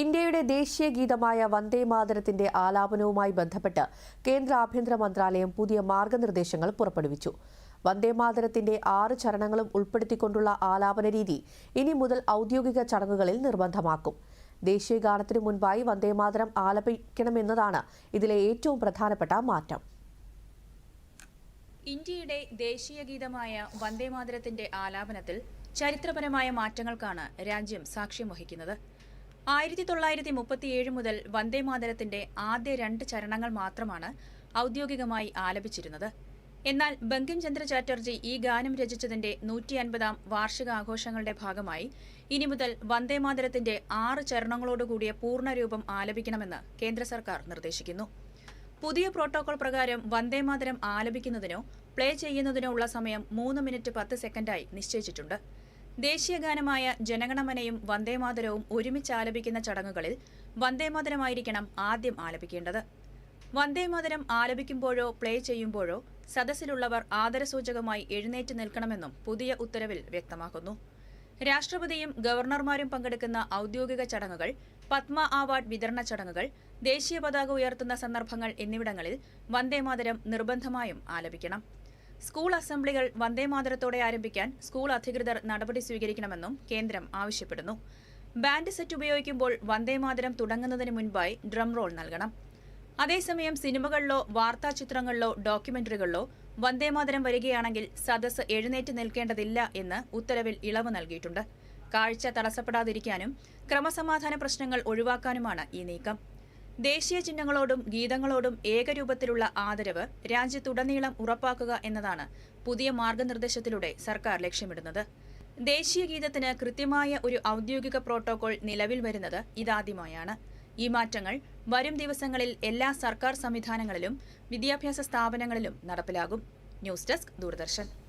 ഇന്ത്യയുടെ ദേശീയ ഗീതമായ വന്ദേ മാതരത്തിന്റെ ആലാപനവുമായി ബന്ധപ്പെട്ട് കേന്ദ്ര ആഭ്യന്തര മന്ത്രാലയം പുതിയ മാർഗനിർദ്ദേശങ്ങൾ പുറപ്പെടുവിച്ചു. വന്ദേ മാതരത്തിന്റെ ആറ് ചരണങ്ങളും ഉൾപ്പെടുത്തിക്കൊണ്ടുള്ള ആലാപന രീതി ഇനി മുതൽ ഔദ്യോഗിക ചടങ്ങുകളിൽ നിർബന്ധമാക്കും. ദേശീയ ഗാനത്തിനു മുൻപായി വന്ദേ മാതരം ആലപിക്കണമെന്നതാണ് ഇതിലെ ഏറ്റവും പ്രധാനപ്പെട്ട മാറ്റം. ഇന്ത്യയുടെ ദേശീയ ഗീതമായ വന്ദേ മാതരത്തിന്റെ ആലാപനത്തിൽ ചരിത്രപരമായ മാറ്റങ്ങൾക്കാണ് രാജ്യം സാക്ഷ്യം വഹിക്കുന്നത്. ആയിരത്തി തൊള്ളായിരത്തി മുപ്പത്തിയേഴ് മുതൽ വന്ദേമാതരത്തിന്റെ ആദ്യ രണ്ട് ചരണങ്ങൾ മാത്രമാണ് ഔദ്യോഗികമായി ആലപിച്ചിരുന്നത്. എന്നാൽ ബങ്കിം ചന്ദ്ര ചാറ്റർജി ഈ ഗാനം രചിച്ചതിന്റെ നൂറ്റി അൻപതാം വാർഷികാഘോഷങ്ങളുടെ ഭാഗമായി ഇനി മുതൽ വന്ദേമാതരത്തിന്റെ ആറ് ചരണങ്ങളോടുകൂടിയ പൂർണരൂപം ആലപിക്കണമെന്ന് കേന്ദ്ര സർക്കാർ നിർദ്ദേശിക്കുന്നു. പുതിയ പ്രോട്ടോകോൾ പ്രകാരം വന്ദേമാതരം ആലപിക്കുന്നതിനോ പ്ലേ ചെയ്യുന്നതിനോ ഉള്ള സമയം മൂന്ന് മിനിറ്റ് പത്ത് സെക്കൻഡായി നിശ്ചയിച്ചിട്ടുണ്ട്. ദേശീയ ഗാനമായ ജനഗണമനയും വന്ദേമാതരവും ഒരുമിച്ച് ആലപിക്കുന്ന ചടങ്ങുകളിൽ വന്ദേമാതരമായിരിക്കണം ആദ്യം ആലപിക്കേണ്ടത്. വന്ദേമാതരം ആലപിക്കുമ്പോഴോ പ്ലേ ചെയ്യുമ്പോഴോ സദസ്സിലുള്ളവർ ആദരസൂചകമായി എഴുന്നേറ്റ് നിൽക്കണമെന്നും പുതിയ ഉത്തരവിൽ വ്യക്തമാക്കുന്നു. രാഷ്ട്രപതിയും ഗവർണർമാരും പങ്കെടുക്കുന്ന ഔദ്യോഗിക ചടങ്ങുകൾ പത്മ അവാർഡ് വിതരണ ചടങ്ങുകൾ ദേശീയ പതാക ഉയർത്തുന്ന സന്ദർഭങ്ങൾ എന്നിവിടങ്ങളിൽ വന്ദേമാതരം നിർബന്ധമായും ആലപിക്കണം. സ്കൂൾ അസംബ്ലികൾ വന്ദേമാതരത്തോടെ ആരംഭിക്കാൻ സ്കൂൾ അധികൃതർ നടപടി സ്വീകരിക്കണമെന്നും കേന്ദ്രം ആവശ്യപ്പെടുന്നു. ബാൻഡ് സെറ്റ് ഉപയോഗിക്കുമ്പോൾ വന്ദേമാതരം തുടങ്ങുന്നതിന് മുൻപായി ഡ്രം റോൾ നൽകണം. അതേസമയം സിനിമകളിലോ വാർത്താ ചിത്രങ്ങളിലോ ഡോക്യുമെന്ററികളിലോ വന്ദേമാതരം വരികയാണെങ്കിൽ സദസ് എഴുന്നേറ്റ് നിൽക്കേണ്ടതില്ല എന്ന് ഉത്തരവിൽ ഇളവ് നൽകിയിട്ടുണ്ട്. കാഴ്ച തടസ്സപ്പെടാതിരിക്കാനും ക്രമസമാധാന പ്രശ്നങ്ങൾ ഒഴിവാക്കാനുമാണ് ഈ നീക്കം. ദേശീയ ചിഹ്നങ്ങളോടും ഗീതങ്ങളോടും ഏകരൂപത്തിലുള്ള ആദരവ് രാജ്യത്തുടനീളം ഉറപ്പാക്കുക എന്നതാണ് പുതിയ മാർഗനിർദ്ദേശത്തിലൂടെ സർക്കാർ ലക്ഷ്യമിടുന്നത്. ദേശീയ ഗീതത്തിന് കൃത്യമായ ഒരു ഔദ്യോഗിക പ്രോട്ടോകോൾ നിലവിൽ വരുന്നത് ഇതാദ്യമായാണ്. ഈ മാറ്റങ്ങൾ വരും ദിവസങ്ങളിൽ എല്ലാ സർക്കാർ സംവിധാനങ്ങളിലും വിദ്യാഭ്യാസ സ്ഥാപനങ്ങളിലും നടപ്പിലാകും. News desk Doordarshan.